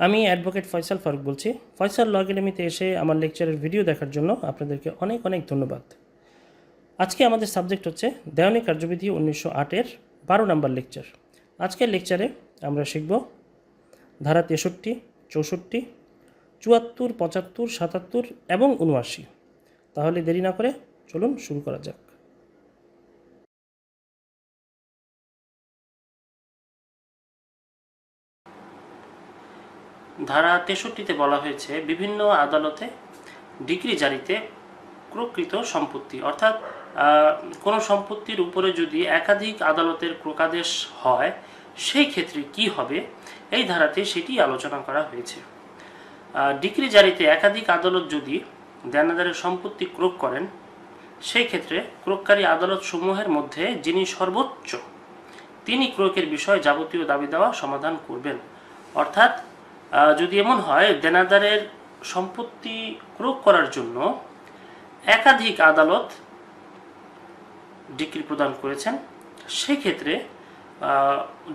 আমি অ্যাডভোকেট ফয়সাল ফারুক বলছি। ফয়সাল ল একাডেমিতে এসে আমার লেকচারের ভিডিও দেখার জন্য আপনাদেরকে অনেক অনেক ধন্যবাদ। আজকে আমাদের সাবজেক্ট হচ্ছে দেওয়ানি কার্যবিধি উনিশশো আটের বারো নম্বর লেকচার। আজকের লেকচারে আমরা শিখব ধারা তেষট্টি, চৌষট্টি, চুয়াত্তর, পঁচাত্তর, সাতাত্তর এবং উনআশি তাহলে দেরি না করে চলুন শুরু করা যাক। ধারা তেষট্টিতে বলা হয়েছে, বিভিন্ন আদালতে ডিগ্রি জারিতে ক্রোকৃত সম্পত্তি, অর্থাৎ কোনো সম্পত্তির উপরে যদি একাধিক আদালতের ক্রোকাদেশ হয়, সেই ক্ষেত্রে কি হবে? এই ধারাতে সেটি আলোচনা করা হয়েছে। ডিগ্রি জারিতে একাধিক আদালত যদি দেনাদারের সম্পত্তি ক্রোক করেন, সেই ক্ষেত্রে ক্রোককারী আদালত সমূহের মধ্যে যিনি সর্বোচ্চ, তিনি ক্রোকের বিষয়ে যাবতীয় দাবি দেওয়া সমাধান করবেন। অর্থাৎ যদি এমন হয়, দেনাদারের সম্পত্তি ক্রোক করার জন্য একাধিক আদালত ডিগ্রি প্রদান করেছেন। সেক্ষেত্রে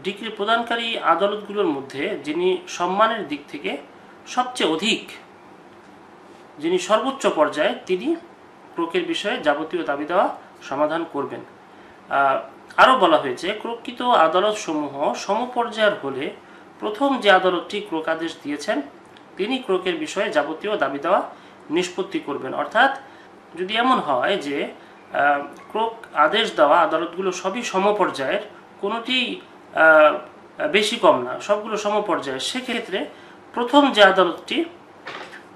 ডিগ্রি প্রদানকারী আদালতগুলোর মধ্যে যিনি সম্মানের দিক থেকে সবচেয়ে অধিক যিনি সর্বোচ্চ পর্যায়ে, তিনি ক্রোকের বিষয়ে যাবতীয় দাবি দেওয়া সমাধান করবেন। আরও বলা হয়েছে ক্রোকৃত আদালতসমূহ সমপর্যায়ের হলে প্রথম যে আদালতটি ক্রোক আদেশ দিয়েছেন। তিনি ক্রোকের বিষয়ে যাবতীয় দাবি দেওয়া নিষ্পত্তি করবেন। অর্থাৎ যদি এমন হয় যে ক্রোক আদেশ দেওয়া আদালতগুলো সবই সমপর্যায়ের, কোনোটি বেশি কম না, সবগুলো সমপর্যায়ের, সেক্ষেত্রে প্রথম যে আদালতটি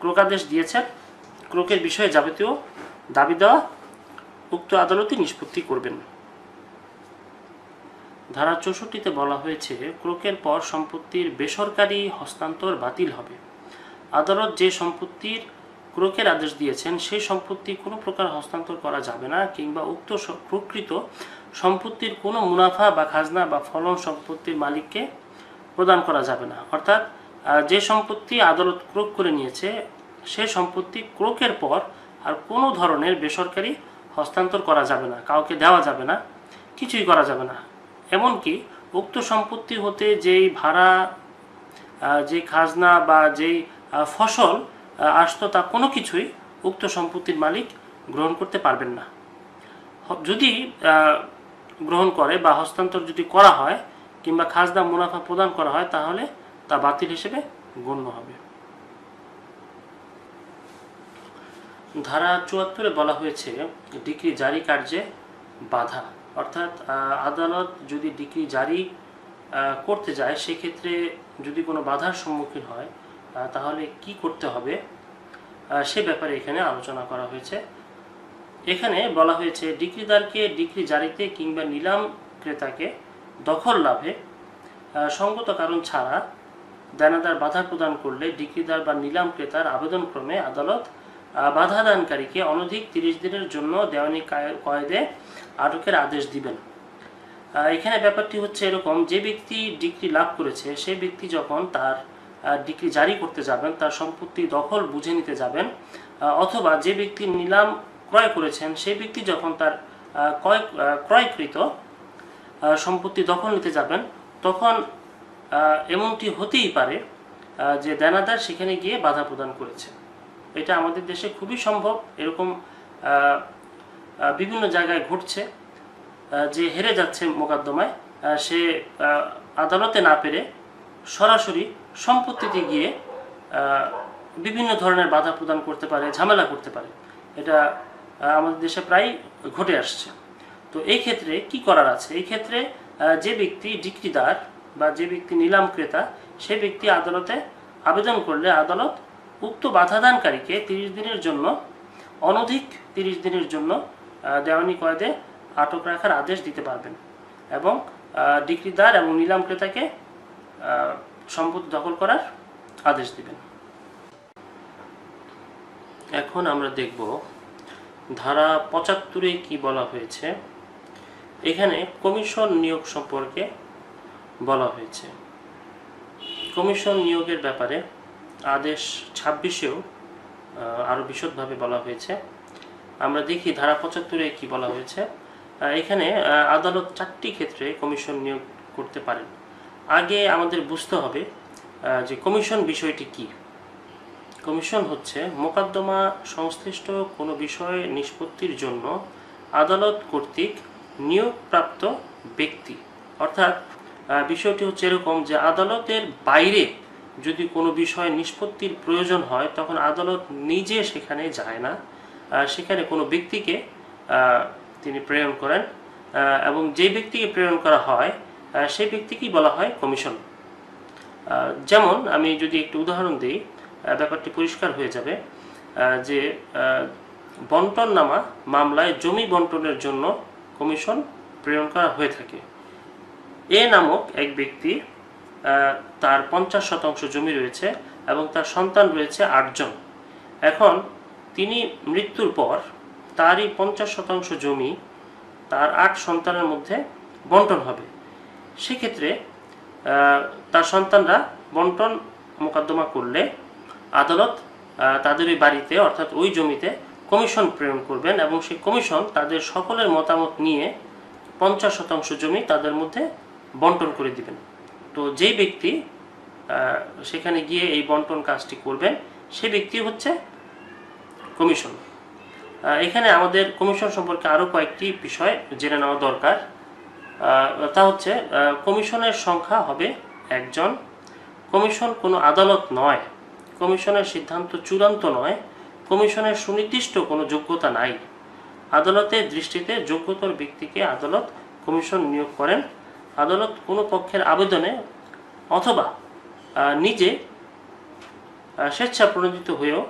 ক্রোকাদেশ দিয়েছেন। ক্রোকের বিষয়ে যাবতীয় দাবি দেওয়া উক্ত আদালতই নিষ্পত্তি করবেন। ধারা চৌষট্টিতে বলা হয়েছে, ক্রোকের পর সম্পত্তির বেসরকারি হস্তান্তর বাতিল হবে। আদালত যে সম্পত্তির ক্রোকের আদেশ দিয়েছেন, সেই সম্পত্তি কোনো প্রকার হস্তান্তর করা যাবে না কিংবা উক্ত প্রকৃত সম্পত্তির কোনো মুনাফা বা খাজনা বা ফলন সম্পত্তির মালিককে প্রদান করা যাবে না। অর্থাৎ যে সম্পত্তি আদালত ক্রোক করে নিয়েছে, সে সম্পত্তি ক্রোকের পর আর কোনো ধরনের বেসরকারি হস্তান্তর করা যাবে না, কাউকে দেওয়া যাবে না, কিছুই করা যাবে না। এমনকি উক্ত সম্পত্তি হতে যেই ভাড়া যে খাজনা বা যেই ফসল আসতো তা কোনো কিছুই উক্ত সম্পত্তির মালিক গ্রহণ করতে পারবেন না। যদি গ্রহণ করে বা হস্তান্তর যদি করা হয় কিংবা খাজনা মুনাফা প্রদান করা হয় তাহলে তা বাতিল হিসেবে গণ্য হবে। ধারা চুয়াত্তরে বলা হয়েছে, ডিগ্রি জারি কার্যে বাধা। অর্থাৎ আদালত যদি ডিগ্রি জারি করতে যায়, সেক্ষেত্রে যদি কোনো বাধার সম্মুখীন হয় তাহলে কি করতে হবে? সে ব্যাপারে এখানে আলোচনা করা হয়েছে। এখানে বলা হয়েছে, ডিগ্রিদারকে ডিগ্রি জারিতে কিংবা নিলাম ক্রেতাকে দখল লাভে সঙ্গত কারণ ছাড়া দেনাদার বাধা প্রদান করলে ডিগ্রিদার বা নিলাম ক্রেতার আবেদনক্রমে আদালত বাধা দানকারীকে অনধিক তিরিশ দিনের জন্য দেওয়ানি কায়- কয়েদে আটকের আদেশ দিবেন। এখানে ব্যাপারটি হচ্ছে এরকম, যে ব্যক্তি ডিগ্রি লাভ করেছে সেই ব্যক্তি যখন তার ডিগ্রি জারি করতে যাবেন, তার সম্পত্তি দখল বুঝে নিতে যাবেন অথবা যে ব্যক্তি নিলাম ক্রয় করেছেন সেই ব্যক্তি যখন তার ক্রয় ক্রয়কৃত সম্পত্তি দখল নিতে যাবেন, তখন এমনটি হতেই পারে যে দেনাদার সেখানে গিয়ে বাধা প্রদান করেছে। এটা আমাদের দেশে খুবই সম্ভব। এরকম বিভিন্ন জায়গায় ঘটছে যে হেরে যাচ্ছে মোকদ্দমায় সে আদালতে না পেরে সরাসরি সম্পত্তিতে গিয়ে বিভিন্ন ধরনের বাধা প্রদান করতে পারে, ঝামেলা করতে পারে। এটা আমাদের দেশে প্রায় ঘটে আসছে। তো এই ক্ষেত্রে কি করার আছে? এই ক্ষেত্রে যে ব্যক্তি ডিক্রিদার বা যে ব্যক্তি নিলাম ক্রেতা, সে ব্যক্তি আদালতে আবেদন করলে আদালত উক্ত বাধাদানকারীকে তিরিশ দিনের জন্য, অনধিক তিরিশ দিনের জন্য দেওয়ানি কয়েদে আটক রাখার আদেশ দিতে পারবেন এবং ডিক্রিদার এবং নিলাম ক্রেতাকে সম্পত্তি দখল করার আদেশ দিবেন। এখন আমরা দেখব ধারা পঁচাত্তরে কি বলা হয়েছে। এখানে কমিশন নিয়োগ সম্পর্কে বলা হয়েছে। কমিশন নিয়োগের ব্যাপারে আদেশ ছাব্বিশেও আরও বিশদভাবে বলা হয়েছে। আমরা দেখি ধারা পঁচাত্তরে কি বলা হয়েছে। এখানে আদালত চারটি ক্ষেত্রে কমিশন নিয়োগ করতে পারেন। আগে আমাদের বুঝতে হবে যে কমিশন বিষয়টি কি। কমিশন হচ্ছে মোকদ্দমা সংশ্লিষ্ট কোনো বিষয় নিষ্পত্তির জন্য আদালত কর্তৃক নিয়োগপ্রাপ্ত ব্যক্তি। অর্থাৎ বিষয়টি হচ্ছে এরকম যে আদালতের বাইরে যদি কোনো বিষয় নিষ্পত্তির প্রয়োজন হয়, তখন আদালত নিজে সেখানে যায় না। সেখানে কোনো ব্যক্তিকে তিনি প্রেরণ করেন। এবং যে ব্যক্তিকে প্রেরণ করা হয় সেই ব্যক্তিকেই বলা হয় কমিশন। যেমন আমি যদি একটু উদাহরণ দিই ব্যাপারটি পরিষ্কার হয়ে যাবে যে বন্টন নামা মামলায় জমি বন্টনের জন্য কমিশন প্রেরণ করা হয়ে থাকে। এ নামক এক ব্যক্তি তার পঞ্চাশ শতাংশ জমি রয়েছে এবং তার সন্তান রয়েছে আটজন। এখন তিনি মৃত্যুর পর তারই পঞ্চাশ শতাংশ জমি তার আট সন্তানের মধ্যে বন্টন হবে। সেক্ষেত্রে তার সন্তানরা বন্টন মোকদ্দমা করলে আদালত তাদের ওই বাড়িতে অর্থাৎ ওই জমিতে কমিশন প্রেরণ করবেন এবং সেই কমিশন তাদের সকলের মতামত নিয়ে পঞ্চাশ শতাংশ জমি তাদের মধ্যে বন্টন করে দিবেন। তো যেই ব্যক্তি সেখানে গিয়ে এই বন্টন কাজটি করবেন, সে ব্যক্তি হচ্ছে কমিশন। এখানে আমাদের কমিশন সম্পর্কে আরও কয়েকটি বিষয় জেনে নেওয়া দরকার। তা হচ্ছে কমিশনের সংখ্যা হবে একজন। কমিশন কোনো আদালত নয়, কমিশনের সিদ্ধান্ত চূড়ান্ত নয়, কমিশনের সুনির্দিষ্ট কোনো যোগ্যতা নাই। আদালতের দৃষ্টিতে যোগ্যতর ব্যক্তিকে আদালত কমিশন নিয়োগ করেন। আদালত কোনো পক্ষের আবেদনে অথবা নিজে স্বেচ্ছা প্রণোদিত হয়েও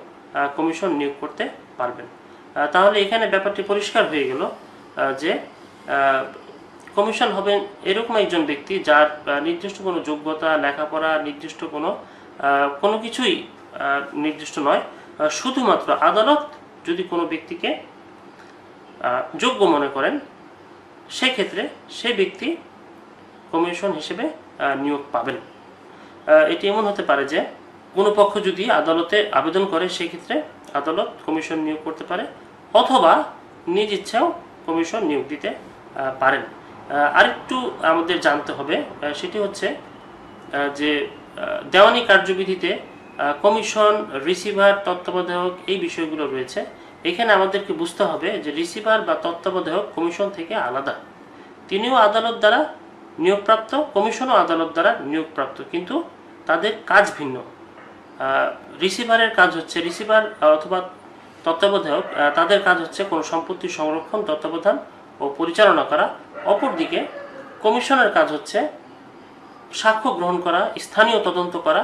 কমিশন নিয়োগ করতে পারবেন। তাহলে এখানে ব্যাপারটি পরিষ্কার হয়ে গেল যে কমিশন হবেন এরকম একজন ব্যক্তি যার নির্দিষ্ট কোনো যোগ্যতা, লেখাপড়া, নির্দিষ্ট কোনো কোনো কিছুই নির্দিষ্ট নয়। শুধুমাত্র আদালত যদি কোনো ব্যক্তিকে যোগ্য মনে করেন, সেক্ষেত্রে সে ব্যক্তি কমিশন হিসেবে নিয়োগ পাবেন। এটি এমন হতে পারে যে, কোনো পক্ষ যদি আদালতে আবেদন করে সেক্ষেত্রে আদালত কমিশন নিয়োগ করতে পারে, অথবা নিজ ইচ্ছাও কমিশন নিয়োগ দিতে পারেন। আরেকটু আমাদের জানতে হবে সেটি হচ্ছে যে দেওয়ানি কার্যবিধিতে কমিশন, রিসিভার, তত্ত্বাবধায়ক এই বিষয়গুলো রয়েছে। এখানে আমাদেরকে বুঝতে হবে যে, রিসিভার বা তত্ত্বাবধায়ক কমিশন থেকে আলাদা। তিনিও আদালত দ্বারা নিয়োগপ্রাপ্ত কমিশনও আদালত দ্বারা নিয়োগপ্রাপ্ত, কিন্তু তাদের কাজ ভিন্ন। রিসিভারের কাজ হচ্ছে রিসিভার অথবা তত্ত্বাবধায়ক তাদের কাজ হচ্ছে কোনো সম্পত্তি সংরক্ষণ, তত্ত্বাবধান ও পরিচালনা করা। অপরদিকে কমিশনের কাজ হচ্ছে সাক্ষ্য গ্রহণ করা, স্থানীয় তদন্ত করা,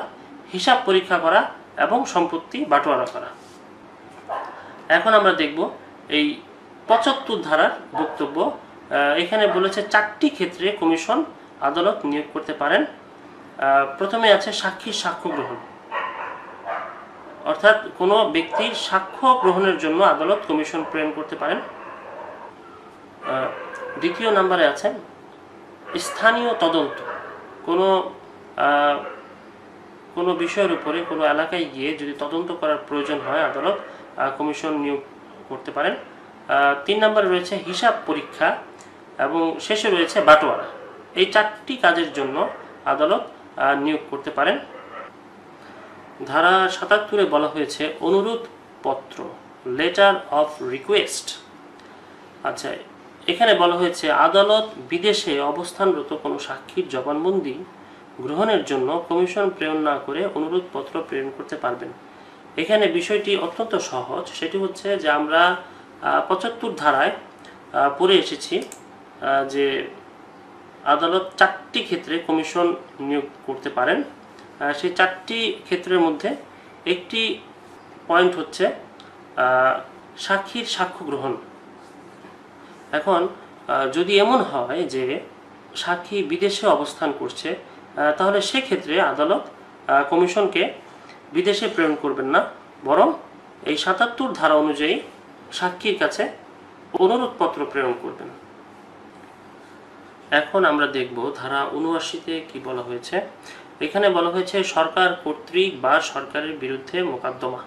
হিসাব পরীক্ষা করা এবং সম্পত্তি বাটোয়ারা করা। এখন আমরা দেখব এই পঁচাত্তর ধারার বক্তব্য। এখানে বলেছে চারটি ক্ষেত্রে কমিশন আদালত নিয়োগ করতে পারেন। প্রথমে আছে সাক্ষীর সাক্ষ্য গ্রহণ। অর্থাৎ কোনো ব্যক্তির সাক্ষ্য গ্রহণের জন্য আদালত কমিশন প্রেরণ করতে পারেন। দ্বিতীয় নাম্বারে আছে স্থানীয় তদন্ত। কোনো কোনো বিষয়ের উপরে কোনো এলাকায় গিয়ে যদি তদন্ত করার প্রয়োজন হয় আদালত কমিশন নিয়োগ করতে পারেন। তিন নম্বরে রয়েছে হিসাব পরীক্ষা। এবং শেষে রয়েছে বাটোয়ারা। এই চারটি কাজের জন্য আদালত নিয়োগ করতে পারেন। ধারা সাতাত্তরে বলা হয়েছে, অনুরোধ পত্র লেটার অফ রিকোয়েস্ট আচ্ছা এখানে বলা হয়েছে, আদালত বিদেশে অবস্থানরত কোনো সাক্ষীর জবানবন্দি গ্রহণের জন্য কমিশন প্রেরণ না করে অনুরোধপত্র প্রেরণ করতে পারবেন। এখানে বিষয়টি অত্যন্ত সহজ। সেটি হচ্ছে যে আমরা পঁচাত্তর ধারায় পড়ে এসেছি। যে আদালত চারটি ক্ষেত্রে কমিশন নিয়োগ করতে পারেন। সেই চারটি ক্ষেত্রের মধ্যে একটি পয়েন্ট হচ্ছে সাক্ষীর সাক্ষ্য গ্রহণ। এখন যদি এমন হয় যে সাক্ষী বিদেশে অবস্থান করছে তাহলে সেক্ষেত্রে আদালত কমিশনকে বিদেশে প্রেরণ করবেন না। বরং এই সাতাত্তর ধারা অনুযায়ী সাক্ষীর কাছে অনুরোধপত্র প্রেরণ করবেন। এখন আমরা দেখব ধারা উনআশিতে কি বলা হয়েছে। এখানে বলা হয়েছে সরকার কর্তৃক বা সরকারের বিরুদ্ধে মোকদ্দমা।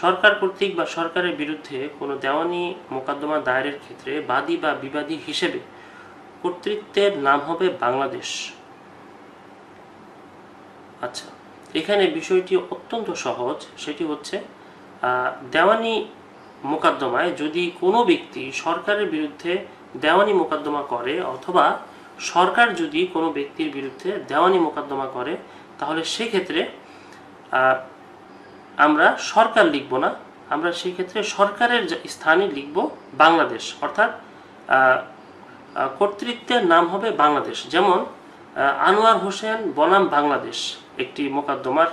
সরকার কর্তৃক বা সরকারের বিরুদ্ধে কোনো দেওয়ানি, মোকদ্দমা দায়েরের ক্ষেত্রে বাদী বা বিবাদী হিসেবে কর্তৃত্বের নাম হবে বাংলাদেশ। আচ্ছা এখানে বিষয়টি অত্যন্ত সহজ। সেটি হচ্ছে দেওয়ানি মোকদ্দমায় যদি কোনো ব্যক্তি সরকারের বিরুদ্ধে দেওয়ানি মোকদ্দমা করে অথবা সরকার যদি কোনো ব্যক্তির বিরুদ্ধে দেওয়ানি মোকদ্দমা করে, তাহলে সেক্ষেত্রে আমরা সরকার লিখব না। আমরা সেই ক্ষেত্রে সরকারের স্থানে লিখব বাংলাদেশ। অর্থাৎ কর্তৃত্বের নাম হবে বাংলাদেশ। যেমন আনোয়ার হোসেন বনাম বাংলাদেশ একটি মোকদ্দমার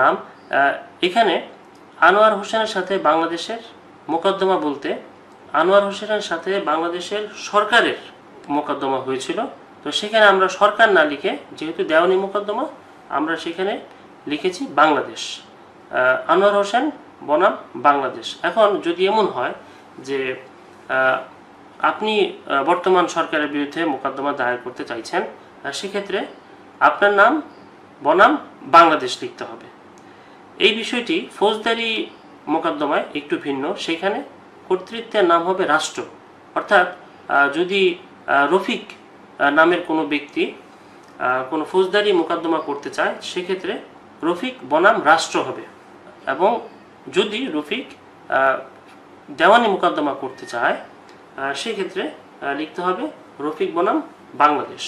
নাম। এখানে আনোয়ার হোসেনের সাথে বাংলাদেশের মোকদ্দমা বলতে আনোয়ার হোসেনের সাথে বাংলাদেশের সরকারের মোকদ্দমা হয়েছিল। তো সেখানে আমরা সরকার না লিখে, যেহেতু দেওয়ানি মোকদ্দমা, আমরা সেখানে লিখেছি বাংলাদেশ। আনোয়ার হোসেন বনাম বাংলাদেশ। এখন যদি এমন হয় যে আপনি বর্তমান সরকারের বিরুদ্ধে মোকদ্দমা দায়ের করতে চাইছেন সেক্ষেত্রে আপনার নাম বনাম বাংলাদেশ লিখতে হবে। এই বিষয়টি ফৌজদারি মোকদ্দমায় একটু ভিন্ন। সেখানে কর্তৃত্বের নাম হবে রাষ্ট্র। অর্থাৎ যদি রফিক নামের কোনো ব্যক্তি কোনো ফৌজদারি মোকদ্দমা করতে চায়, সেক্ষেত্রে রফিক বনাম রাষ্ট্র হবে। এবং যদি রফিক দেওয়ানি মোকদ্দমা করতে চায় সেক্ষেত্রে লিখতে হবে রফিক বনাম বাংলাদেশ।